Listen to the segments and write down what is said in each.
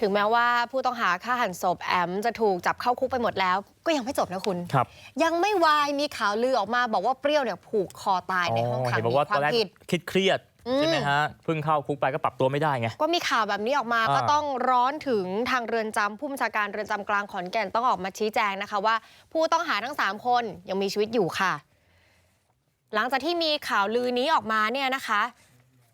ถึงแม้ว่าผู้ต้องหาฆ่าหันศพแอมจะถูกจับเข้าคุกไปหมดแล้ว ก็ยังไม่จบนะคุณครับยังไม่วายมีข่าวลือออกมาบอกว่าเปรี้ยวเนี่ยผูกคอตายในห้องขังเห็นบอกมีว่าคตอวามนแรกผิดคิดเครียดอืมใช่ไหมฮะเพิ่งเข้าคุกไปก็ปรับตัวไม่ได้ไงก็มีข่าวแบบนี้ออกมาอ่าก็ต้องร้อนถึงทางเรือนจำผู้บัญชาการเรือนจำกลางขอนแก่นต้องออกมาชี้แจงนะคะว่า ผู้ต้องหาทั้ง 3 คนยังมีชีวิตอยู่ค่ะ หลังจากที่มีข่าวลือนี้ออกมาเนี่ยนะคะ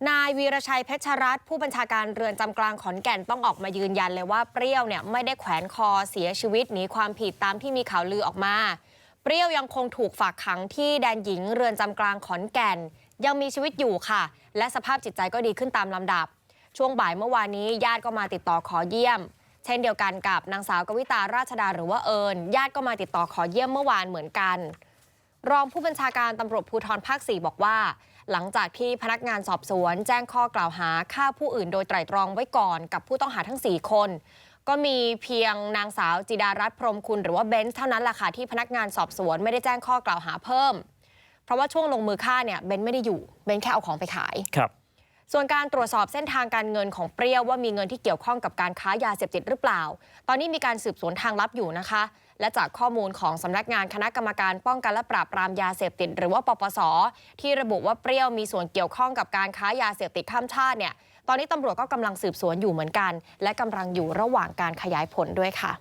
นายวีรชัยเพชรรัตน์ผู้บัญชาการเรือนจำกลางขอนแก่นต้องออกมายืนยันเลยว่าเปรี้ยวเนี่ยไม่ได้แขวนคอเสียชีวิตหนีความผิดตามที่มีข่าวลือออกมา เปรี้ยวยังคงถูกฝากขังที่แดนหญิงเรือนจำกลางขอนแก่น ยังมีชีวิตอยู่ค่ะ และสภาพจิตใจก็ดีขึ้นตามลำดับ ช่วงบ่ายเมื่อวานนี้ญาติก็มาติดต่อขอเยี่ยม เช่นเดียวกันกับนางสาวกวิตาราชดาหรือว่าเอิญญาติก็มาติดต่อขอเยี่ยมเมื่อวานเหมือนกัน รองผู้บัญชาการตำรวจภูธรภาค4บอกว่าหลังจากที่พนักงานสอบสวนแจ้งข้อกล่าวหาฆ่าผู้อื่นโดยไตรตรองไว้ก่อนกับผู้ต้องหาทั้ง 4 คน ก็มีเพียงนางสาวจิดารัตน์พรมคุณหรือว่าเบนซ์เท่านั้นแหละค่ะที่พนักงานสอบสวนไม่ได้แจ้งข้อกล่าวหาเพิ่ม เพราะว่าช่วงลงมือฆ่าเนี่ยเบนซ์ไม่ได้อยู่เบนซ์แค่เอาของไปขายครับ ส่วนการตรวจสอบเส้นทางการเงินของเปรี้ยวว่ามีเงินที่เกี่ยวข้องกับการค้ายาเสพติดหรือเปล่า ตอนนี้มีการสืบสวนทางลับอยู่นะคะ และจากข้อมูลของสำนักงานคณะกรรมการป้องกันและปราบปรามยาเสพติด หรือว่าปปส ที่ระบุว่าเปรี้ยวมีส่วนเกี่ยวข้องกับการค้ายาเสพติดข้ามชาติเนี่ย ตอนนี้ตำรวจก็กำลังสืบสวนอยู่เหมือนกัน และกำลังอยู่ระหว่างการขยายผลด้วยค่ะ